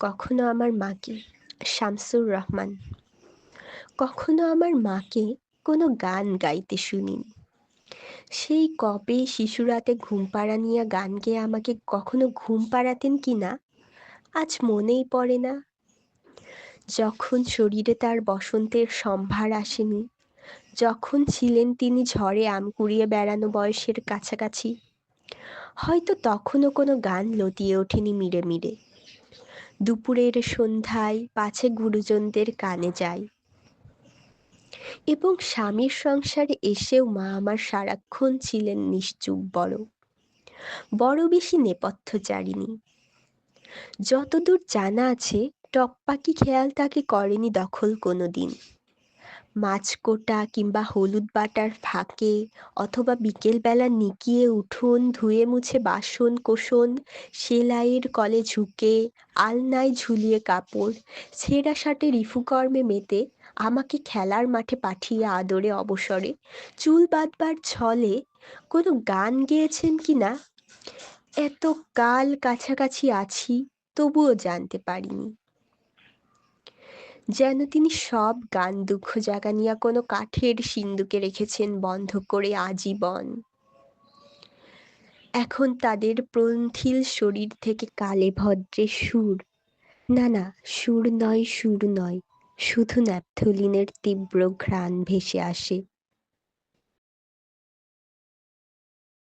কখনো আমার মাকে শামসুর রহমান, কখনো আমার মাকে কোনো গান গাইতে শুনিনি। সেই কবে শিশুরাতে ঘুম পাড়া পাড়ানিয়া গান গেয়ে আমাকে কখনো ঘুম পাড়াতেন কি না, আজ মনেই পড়ে না। যখন শরীরে তার বসন্তের সম্ভার আসেনি, যখন ছিলেন তিনি ঝড়ে আম কুড়িয়ে বেড়ানো বয়সের কাছাকাছি, হয়তো তখনও কোনো গান লতিয়ে ওঠেনি মিরে মিরে দুপুরের সন্ধ্যায় পাছে গুরুজনদের কানে যাই এবং স্বামীর সংসারে এসেও মা আমার সারাক্ষণ ছিলেন নিশ্চুপ বড়। বড় বেশি নেপথ্যচারিণী যতদূর জানা আছে, টকপাকি খেয়াল তাকে করেনি দখল কোনো দিন মাছ কোটা কিংবা হলুদ বাটার ফাঁকে অথবা বিকেলবেলা নিকিয়ে উঠোন, ধুয়ে মুছে বাসন কোসন সেলাইয়ের কলে ঝুঁকে, আলনায় ঝুলিয়ে কাপড়, ছেঁড়া শার্টে রিফুকর্মে মেতে আমাকে খেলার মাঠে পাঠিয়ে আদরে অবসরে, চুল বাঁধবার ছলে কোনো গান গেয়েছেন কি না? এত কাল কাছাকাছি আছি, তবুও জানতে পারিনি। যেন তিনি সব গান দুঃখ জাগানিয়া কোনো কাঠের সিন্দুকে রেখেছেন বন্ধ করে আজীবন। এখন তাদের প্রন্থিল শরীর থেকে কালে ভদ্রে সুর। না না, সুর নয় সুর নয়, শুধু ন্যাপথলিনের তীব্র ঘ্রাণ ভেসে আসে।